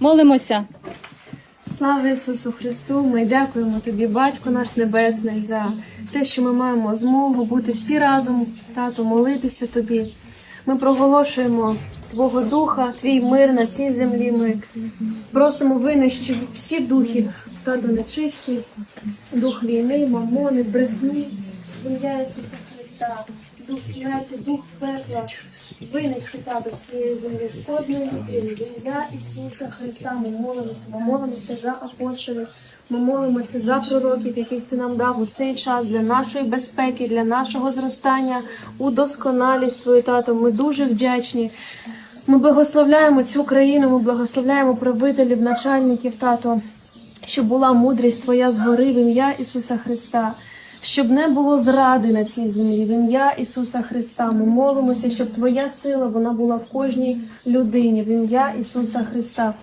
Молимося. Слава Ісусу Христу! Ми дякуємо Тобі, Батько наш Небесний, за те, що ми маємо змогу бути всі разом, тато, молитися Тобі. Ми проголошуємо Твого Духа, Твій мир на цій землі. Ми просимо винищити всі духи, тато нечисті, дух війни, мамони, брехні, ім'я Ісуса Христа, дух смерті, дух пекла, винищи тато з цієї землі скодної людини. Ім'я Ісуса Христа ми молимося, ми молимося за апостолів, ми молимося за пророків, яких ти нам дав у цей час для нашої безпеки, для нашого зростання у досконалість Твою, тато. Ми дуже вдячні. Ми благословляємо цю країну, ми благословляємо правителів, начальників, тато, щоб була мудрість Твоя згори в ім'я Ісуса Христа, щоб не було зради на цій землі, в ім'я Ісуса Христа. Ми молимося, щоб Твоя сила вона була в кожній людині, в ім'я Ісуса Христа.